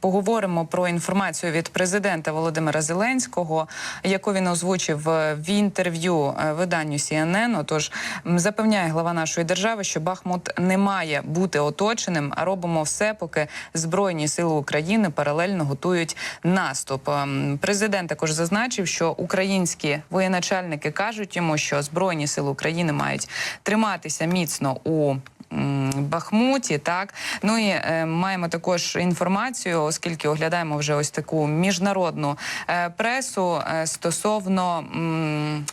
Поговоримо про інформацію від президента Володимира Зеленського, яку він озвучив е, в інтерв'ю е, виданню CNN. Отож, запевняє глава нашої держави, що Бахмут не має бути оточеним. А робимо все, поки збройні сили України паралельно готують наступ. Ем, Президент також зазначив, що українські воєначальники кажуть йому, що збройні сили України мають триматися міцно у Бахмуті. Так ну і е, маємо також інформацію, оскільки оглядаємо вже ось таку міжнародну е, пресу е, стосовно. м,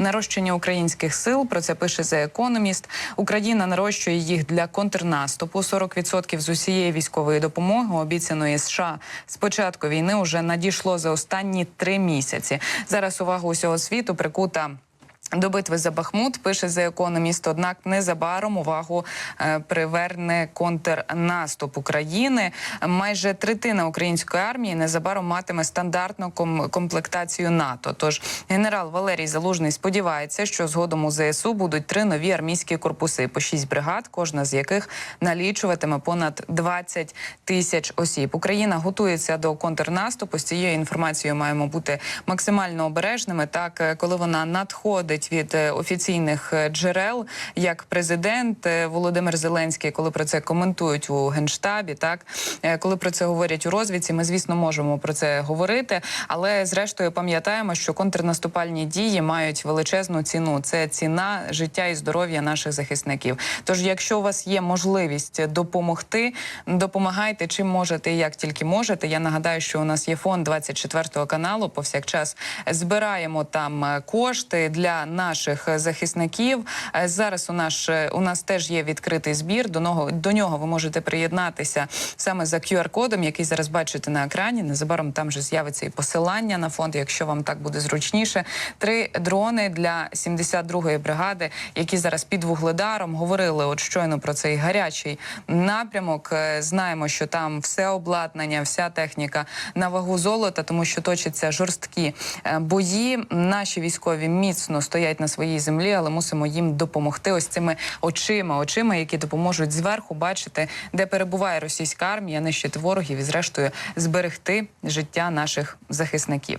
Нарощення українських сил про це пише The Economist. Україна нарощує їх для контрнаступу. 40% з усієї військової допомоги, обіцяної США з початку війни, вже надійшло за останні три місяці. Зараз увага усього світу прикута. До битви за Бахмут пише The Economist, однак незабаром увагу е, приверне контрнаступ України. Майже третина української армії незабаром матиме стандартну комплектацію НАТО. Тож генерал Валерій Залужний сподівається, що згодом у ЗСУ будуть три нові армійські корпуси по шість бригад, кожна з яких налічуватиме понад 20 тисяч осіб. Україна готується до контрнаступу. З цією інформацією маємо бути максимально обережними. Так, е, коли вона надходить від е, офіційних е, джерел, як президент е, Володимир Зеленський, коли про це коментують у генштабі, так коли про це говорять у розвідці, ми звісно можемо про це говорити. Але зрештою пам'ятаємо, що контрнаступальні дії мають величезну ціну. Це ціна життя і здоров'я наших захисників. Тож, якщо у вас є можливість допомогти, допомагайте чим можете і як тільки можете. Я нагадаю, що у нас є фонд 24 каналу. Повсякчас збираємо там кошти для наших е, захисників. Е, Зараз у наш е, у нас теж є відкритий збір. До нього до нього ви можете приєднатися саме за QR-кодом, який зараз бачите на екрані. Незабаром там же з'явиться і посилання на фонд, якщо вам так буде зручніше. Три дрони для 72-ї бригади, які зараз під вугледаром говорили. От щойно про цей гарячий напрямок. Знаємо, що там все обладнання, вся техніка на вагу золота, тому що точаться жорсткі бої. Наші військові міцно стоять на своїй землі, але мусимо їм допомогти ось цими очима, очима, які допоможуть зверху бачити, де перебуває російська армія, нищити ворогів і, зрештою, зберегти життя наших захисників.